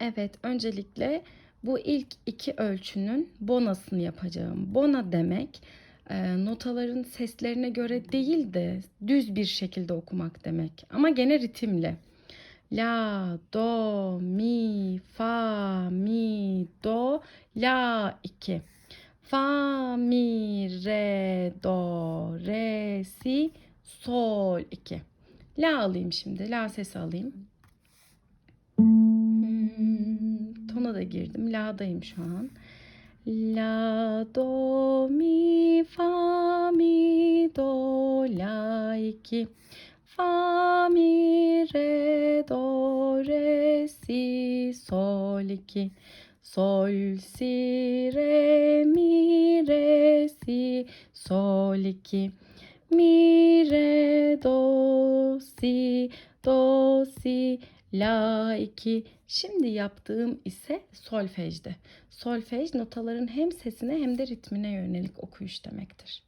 Evet, öncelikle bu ilk iki ölçünün bonasını yapacağım. Bona demek e, notaların seslerine göre değil de düz bir şekilde okumak demek. Ama gene ritimle. La, do, mi, fa, mi, do, la 2. Fa, mi, re, do, re, si, sol 2. La alayım şimdi. La sesi alayım. Tona da girdim. La'dayım şu an. La, do, mi, fa, mi, do, la 2. Fa, mi, re, do, re, si, sol 2. Sol, si, re, mi, re, si, sol 2. Mi, re, do, si, do, si, la 2. Şimdi yaptığım ise solfejdi. Solfej notaların hem sesine hem de ritmine yönelik okuyuş demektir.